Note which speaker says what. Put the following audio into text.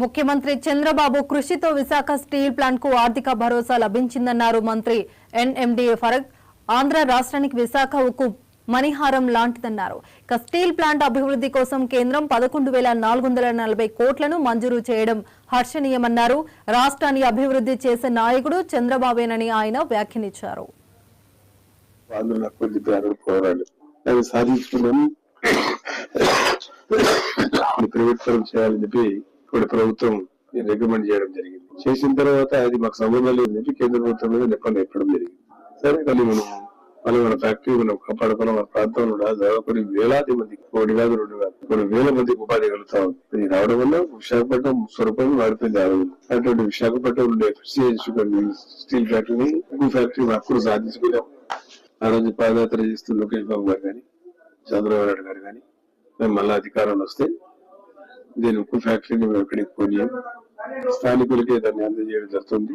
Speaker 1: ముఖ్యమంత్రి చంద్రబాబు కృషితో విశాఖ స్టీల్ ప్లాంట్కు ఆర్థిక భరోసా లభించిందన్నారు మంత్రి ఎన్ఎండిఏ ఫరగ్. ఆంధ్ర రాష్ట్రానికి విశాఖ ఉక్కు మణిహారం లాంటిదన్నారు. ఇక స్టీల్ ప్లాంట్ అభివృద్ధి కోసం కేంద్రం పదకొండు వేల నాలుగు వందల నలభై కోట్లను మంజూరు చేయడం హర్షణీయమన్నారు. రాష్ట్రాన్ని అభివృద్ధి చేసే నాయకుడు చంద్రబాబేనని ఆయన వ్యాఖ్యానించారు.
Speaker 2: ప్రైవేట్ చేయాలని చెప్పి ఇప్పుడు ప్రభుత్వం రికమెండ్ చేయడం జరిగింది. చేసిన తర్వాత అది మాకు సంబంధం లేదని చెప్పి కేంద్ర ప్రభుత్వం మీద నెప్పని ఎప్పడం జరిగింది. సరే కానీ మనం మళ్ళీ మన ఫ్యాక్టరీ మనం కాపాడుకున్న మన ప్రాంతంలో కూడా దాదాపు కొన్ని వేలాది మంది కోడి కాదు రెండు కాదు కొన్ని వేల మందికి ఉపాధి కలుగుతాం. ఇది రావడం వల్ల విశాఖపట్నం స్వరూపం మారిపోయింది ఆ రోజు. అటువంటి విశాఖపట్నం ఉండే స్టీల్ ఫ్యాక్టరీని ఉక్కు ఫ్యాక్టరీ అప్పుడు సాధించుకున్నాం. ఆ రోజు పాదయాత్ర చేస్తూ లోకేష్ బాబు గారు కానీ చంద్రబాబు నాయుడు గారు కానీ మేము మళ్ళీ అధికారంలో వస్తే దీని ఉక్కు ఫ్యాక్టరీని మేము ఎక్కడికి పోనీయం స్థానికులకే దాన్ని అందజేయడం జరుగుతుంది.